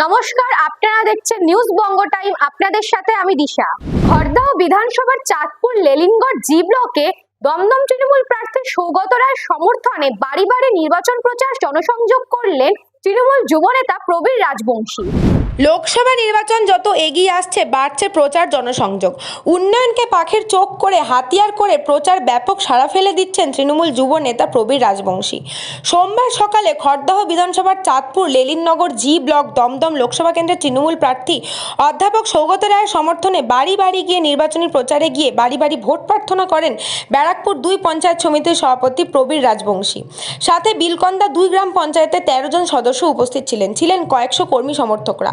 নমস্কার, আপনারা দেখছেন নিউজ বঙ্গ টাইম আপনাদের সাথে আমি দিশা। হরদা বিধানসভার চাঁদপুর লেলিনগড় জি ব্লকে দমদম তৃণমূল প্রার্থী সৌগত রায়ের সমর্থনে বাড়ি বাড়ি নির্বাচন প্রচার জনসংযোগ করলেন তৃণমূল যুবনেতা প্রবীর রাজবংশী। লোকসভা নির্বাচন যত এগিয়ে আসছে, বাড়ছে প্রচার জনসংযোগ। উন্নয়নকে পাখির চোখ করে, হাতিয়ার করে প্রচার ব্যাপক সাড়া ফেলে দিচ্ছেন তৃণমূল যুব নেতা প্রবীর রাজবংশী। সোমবার সকালে খড়দহ বিধানসভার চাঁদপুর লেলিননগর জি ব্লক, দমদম লোকসভা কেন্দ্রের তৃণমূল প্রার্থী অধ্যাপক সৌগত রায়ের সমর্থনে বাড়ি বাড়ি গিয়ে নির্বাচনী প্রচারে গিয়ে বাড়ি বাড়ি ভোট প্রার্থনা করেন ব্যারাকপুর দুই পঞ্চায়েত সমিতির সভাপতি প্রবীর রাজবংশী। সাথে বিলকন্দা দুই গ্রাম পঞ্চায়েতের তেরো জন সদস্য উপস্থিত ছিলেন। ছিলেন কয়েকশো কর্মী সমর্থকরা।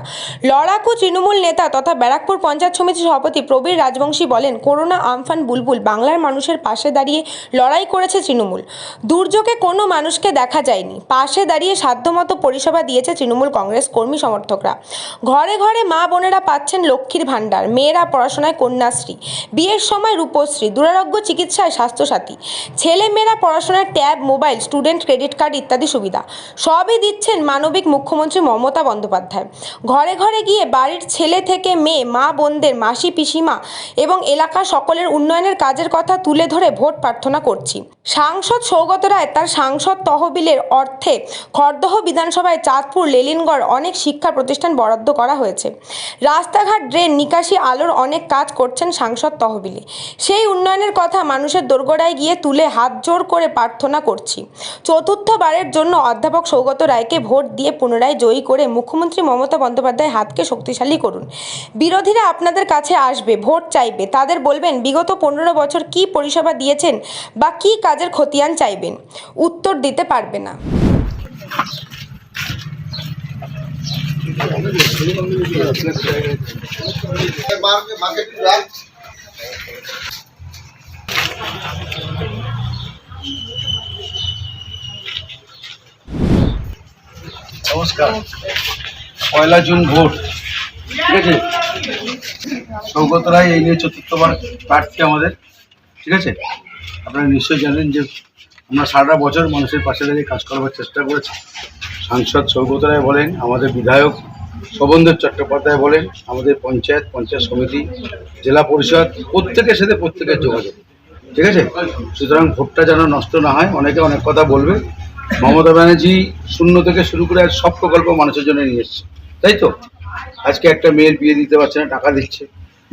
লড়াকু তৃণমূল নেতা তথা ব্যারাকপুর পঞ্চায়েত সমিতির সভাপতি প্রবীর রাজবংশী বলেন, করোনা আমফান বুলবুল বাংলার মানুষের পাশে দাঁড়িয়ে লড়াই করেছে তৃণমূল। দুর্যোগে কোনো মানুষকে দেখা যায়নি। পাশে দাঁড়িয়ে সাধ্যমতো পরিষেবা দিয়েছে তৃণমূল কংগ্রেস কর্মী সমর্থকরা। ঘরে ঘরে মা বোনেরা পাচ্ছেন লক্ষ্মীর ভাণ্ডার, মেয়েরা পড়াশোনায় কন্যাশ্রী, বিয়ের সময় রূপশ্রী, দুরারোগ্য চিকিৎসায় স্বাস্থ্যসাথী ছেলে মেয়েরা পড়াশোনার tab, mobile, student credit card ইত্যাদি সুবিধা। সবই দিচ্ছেন মানবিক মুখ্যমন্ত্রী মমতা বন্দ্যোপাধ্যায়। ঘরে ঘরে গিয়ে বাড়ির ছেলে থেকে মেয়ে, মা, বোনদের, মাসি, পিসিমা এবং এলাকার সকলের উন্নয়নের কাজের কথা তুলে ধরে ভোট প্রার্থনা করছি। সাংসদ সৌগত রায় তার সাংসদ তহবিলের অর্থে খড়দহ বিধানসভায় চাঁদপুর, লেলিনগড় অনেক শিক্ষা প্রতিষ্ঠান বরাদ্দ করা হয়েছে। রাস্তাঘাট ড্রেন, নিকাশি আলোর অনেক কাজ করছেন সাংসদ তহবিলে। সেই উন্নয়নের কথা মানুষের দোরগোড়ায় গিয়ে তুলে হাত জোর করে প্রার্থনা করছি। চতুর্থবারের জন্য অধ্যাপক সৌগত রায়কে ভোট দিয়ে পুনরায় জয়ী করে মুখ্যমন্ত্রী মমতা বন্দ্যোপাধ্যায় হাতকে শক্তিশালী করুন। বিরোধীরা আপনাদের কাছে আসবে, ভোট চাইবে। তাদের বলবেন, বিগত পনেরো বছর কি পরিষেবা দিয়েছেন বা কি কাজের খতিয়ান চাইবেন, উত্তর দিতে পারবে না। নমস্কার। পয়লা জুন ভোট। ঠিক আছে? সৌগত রায় এই নিয়ে চতুর্থবার প্রার্থী আমাদের। ঠিক আছে? আপনারা নিশ্চয়ই জানেন যে আমরা সারা বছর মানুষের পাশে দাঁড়িয়ে কাজ করবার চেষ্টা করেছি। সাংসদ সৌগত রায় বলেন, আমাদের বিধায়ক শোভনদেব চট্টোপাধ্যায় বলেন, আমাদের পঞ্চায়েত পঞ্চায়েত সমিতি, জেলা পরিষদ, প্রত্যেকের সাথে প্রত্যেকের যোগাযোগ। ঠিক আছে? সুতরাং ভোটটা যেন নষ্ট না হয়, অনেকে অনেক কথা বলবে। মমতা ব্যানার্জি শূন্য থেকে শুরু করে আজ সব প্রকল্প মানুষের জন্য নিয়ে এসছে। তাই তো? আজকে একটা মেয়ের বিয়ে দিতে পারছে না, টাকা দিচ্ছে।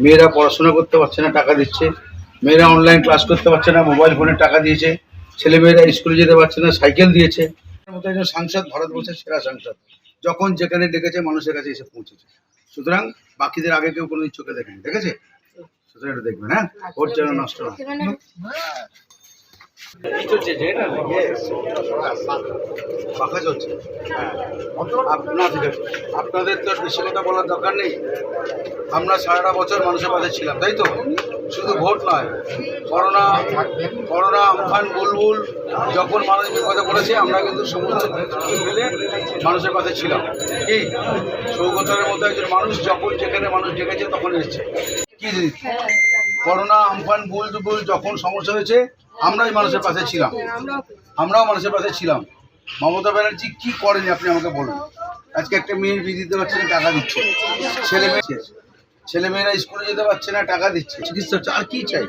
মেয়েরা পড়াশোনা করতে পারছে না, টাকা দিচ্ছে। মেয়েরা অনলাইন ক্লাস করতে পারছে না মোবাইল ফোনে টাকা দিয়েছে ছেলে মেয়েরা স্কুলে যেতে পারছে না সাইকেল দিয়েছে। মতো একজন সাংসদ, ভারতবর্ষের সেরা সাংসদ। যখন যেখানে ডেকেছে, মানুষের কাছে এসে পৌঁছেছে। সুতরাং বাকিদের আগে কেউ কোনো চোখে দেখেনি, দেখেছে? সুতরাং এটা দেখবেন হ্যাঁ? ভোট যেন নষ্ট না। চলছে। ঠিক আছে আপনাদের তো আর বেশি কথা বলার দরকার নেই। আমরা সারাটা বছর মানুষের পাশে ছিলাম, তাই তো? শুধু ভোট নয়, করোনা করোনা আমফান বুলবুল, যখন মানুষ বিপদে পড়েছে আমরা কিন্তু সমস্ত ফেলে মানুষের পাশে ছিলাম। কি? সৌগতারের মতো একজন মানুষ যখন যেখানে মানুষ ডেকেছে তখন এসেছে। কি? করোনা আমফান বুলবুল যখন সমস্যা হয়েছে, আমরাই মানুষের পাশে ছিলাম। আমরাও মানুষের পাশে ছিলাম। মমতা ব্যানার্জি কি করেনি, আপনি আমাকে বলুন? আজকে একটা মেয়ের বিয়ে দিতে টাকা দিচ্ছে। ছেলে মেয়ে ছেলে মেয়েরা স্কুলে যেতে পারছে না, টাকা দিচ্ছে, চিকিৎসা হচ্ছে। আর কি চাই?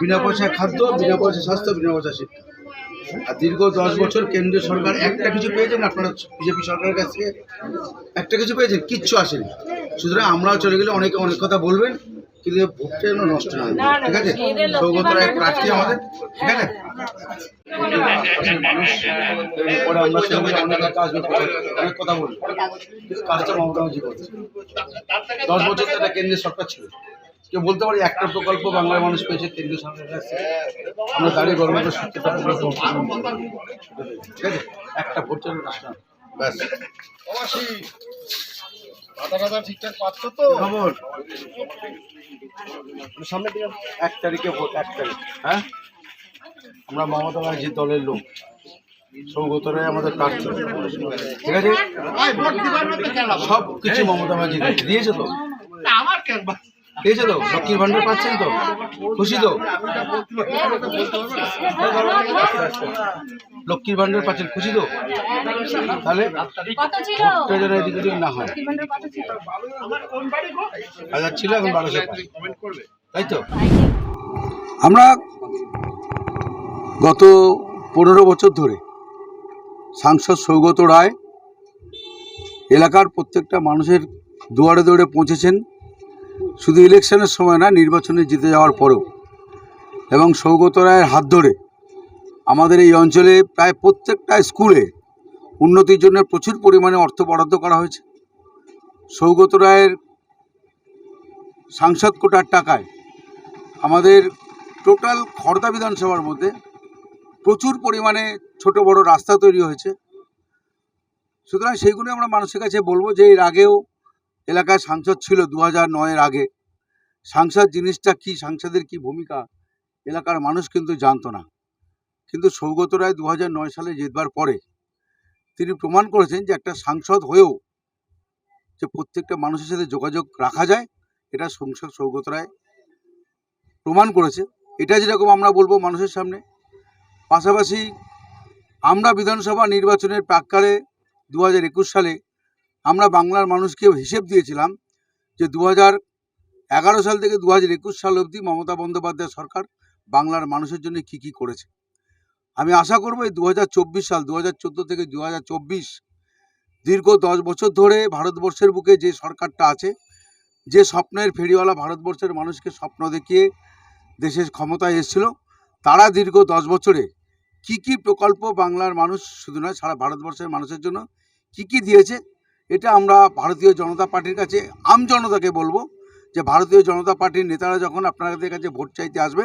বিনা পয়সায় খাদ্য, বিনা পয়সায় স্বাস্থ্য, বিনা পয়সায় শিক্ষা। আর দীর্ঘ দশ বছর কেন্দ্রীয় সরকার একটা কিছু পেয়েছেন আপনারা বিজেপি সরকারের কাছ থেকে একটা কিছু পেয়েছেন কিচ্ছু আসেনি। সুতরাং আমরাও চলে গেলে অনেকে অনেক কথা বলবেন। কিন্তু ভোটটা যেন নষ্ট না ঠিক আছে? সৌগত রায় প্রার্থী আমাদের ঠিক আছে? মানুষ পরে আমরা সঙ্গে অনেক কথা আসবে অনেক কথা বলব। কাজটা মমতা ব্যানার্জি করছে। দশ বছর তো একটা কেন্দ্রীয় সরকার ছিল। কেউ বলতে পারি একটা প্রকল্প বাংলার মানুষ পেয়েছে কেন্দ্রীয় সরকারের কাছ থেকে। আমরা দাঁড়িয়ে সত্যটা প্রকল্প ঠিক আছে? একটা ভোট হয়। ব্যাস। ঠিকঠাক পাচ্ছ তো? খবর। সামনে দিকে এক তারিখে ভোট এক তারিখ হ্যাঁ? আমরা মমতা ব্যানার্জির দলের লোক। সৌগতরে আমাদের প্রার্থী। ঠিক আছে? সব কিছু মমতা ব্যানার্জি দিয়েছে। দিয়েছে তো আমার কেন? পেয়েছে তো? লক্ষ্মীর ভান্ডার পাচ্ছেন তো? খুশি তো? লক্ষ্মীর ভান্ডার পাচ্ছেন খুশি তো? তাহলে ভোটটা যেন এদিক ওদিক না হয়। হাজার ছিল এখন বারোশো তাই তো? আমরা গত পনেরো বছর ধরে সাংসদ সৌগত রায় এলাকার প্রত্যেকটা মানুষের দুয়ারে দুয়ারে পৌঁছেছেন। শুধু ইলেকশনের সময় না, নির্বাচনে জিতে যাওয়ার পরেও। এবং সৌগত রায়ের হাত ধরে আমাদের এই অঞ্চলে প্রায় প্রত্যেকটা স্কুলে উন্নতির জন্য প্রচুর পরিমাণে অর্থ বরাদ্দ করা হয়েছে। সৌগত রায়ের সাংসদ কোটার টাকায় আমাদের টোটাল খড়দা বিধানসভার মধ্যে প্রচুর পরিমাণে ছোট বড় রাস্তা তৈরি হয়েছে। সুতরাং সেইগুলো আমরা মানুষের কাছে বলব যে এর আগেও এলাকায় সাংসদ ছিল দু হাজার নয়ের আগে। সাংসদ জিনিসটা কি, সাংসদের কি ভূমিকা, এলাকার মানুষ কিন্তু জানতো না। কিন্তু সৌগত রায় দু নয় সালে জিতবার পরে তিনি প্রমাণ করেছেন যে একটা সাংসদ হয়েও যে প্রত্যেকটা মানুষের সাথে যোগাযোগ রাখা যায়, এটা সংসদ সৌগত রায় প্রমাণ করেছে। এটা যেরকম আমরা বলব মানুষের সামনে। পাশাপাশি আমরা বিধানসভা নির্বাচনের প্রাককালে দু হাজার একুশ সালে আমরা বাংলার মানুষকে হিসেব দিয়েছিলাম যে দু এগারো সাল থেকে দু হাজার একুশ সাল অবধি মমতা বন্দ্যোপাধ্যায় সরকার বাংলার মানুষের জন্য কি কি করেছে। আমি আশা করব এই দু হাজার চব্বিশ সাল দু হাজার চোদ্দ থেকে দু হাজার চব্বিশ দীর্ঘ দশ বছর ধরে ভারতবর্ষের বুকে যে সরকারটা আছে, যে স্বপ্নের ফেরিওয়ালা ভারতবর্ষের মানুষকে স্বপ্ন দেখিয়ে দেশের ক্ষমতায় এসেছিল, তারা দীর্ঘ দশ বছরে কি কি প্রকল্প বাংলার মানুষ শুধু নয়, সারা ভারতবর্ষের মানুষের জন্য কি কি দিয়েছে এটা আমরা ভারতীয় জনতা পার্টির কাছে আম জনতাকে বলব যে ভারতীয় জনতা পার্টির নেতারা যখন আপনাদের কাছে ভোট চাইতে আসবে,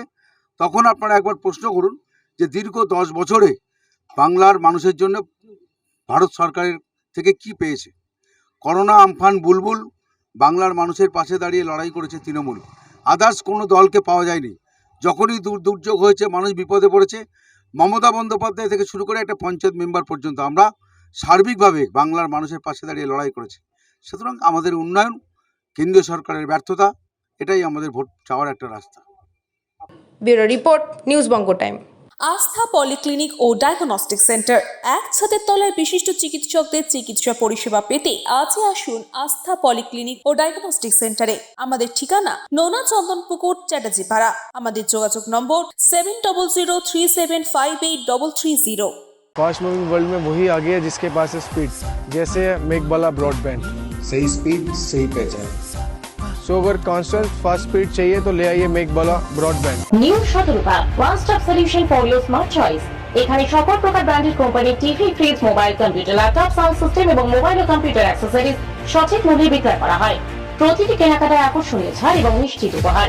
তখন আপনারা একবার প্রশ্ন করুন যে দীর্ঘ দশ বছরে বাংলার মানুষের জন্য ভারত সরকারের থেকে কি পেয়েছে? করোনা আমফান বুলবুল বাংলার মানুষের পাশে দাঁড়িয়ে লড়াই করেছে তৃণমূল। আদার্স কোনো দলকে পাওয়া যায়নি। যখনই দূর দুর্যোগ হয়েছে, মানুষ বিপদে পড়েছে, মমতা বন্দ্যোপাধ্যায় থেকে শুরু করে একটা পঞ্চায়েত মেম্বার পর্যন্ত আমরা সার্বিকভাবে বাংলার মানুষের পাশে দাঁড়িয়ে লড়াই করেছে। সুতরাং আমাদের উন্নয়ন কেন্দ্রীয় সরকারের ব্যর্থতা এটাই আমাদের ভোট চাওয়ার একটা রাস্তা। Bureau report news Banga time. Astha polyclinic ও ডায়াগনস্টিক সেন্টার এক ছাদের তলায় বিশিষ্ট চিকিৎসকদের চিকিৎসা পরিষেবা পেতে আজই আসুন আস্থা পলিক্লিনিক ও ডায়াগনস্টিক সেন্টারে। আমাদের ঠিকানা নোনা চন্দনপুকুর চ্যাটার্জিপাড়া আমাদের যোগাযোগ number seven double zero three seven five eight double three zero fast moving world में वही आगे है जिसके पास है स्पीड जैसे मेक वाला ब्रॉडबैंड सही स्पीड सही पहचान सो अगर कॉन्स्टेंट फास्ट स्पीड चाहिए तो ले आइए मेक वाला broadband new Shatarupa one stop solution for your smart choice এখানে সকল প্রকার ব্র্যান্ডেড কোম্পানির TV fridge mobile computer laptop sound system এবং মোবাইল ও কম্পিউটার অ্যাক্সেসরিজ সঠিক মূল্যে বিক্রয় করা হয় প্রতিটি কেনাকাটায় আকর্ষণীয় ছাড় এবং নিশ্চিত উপহার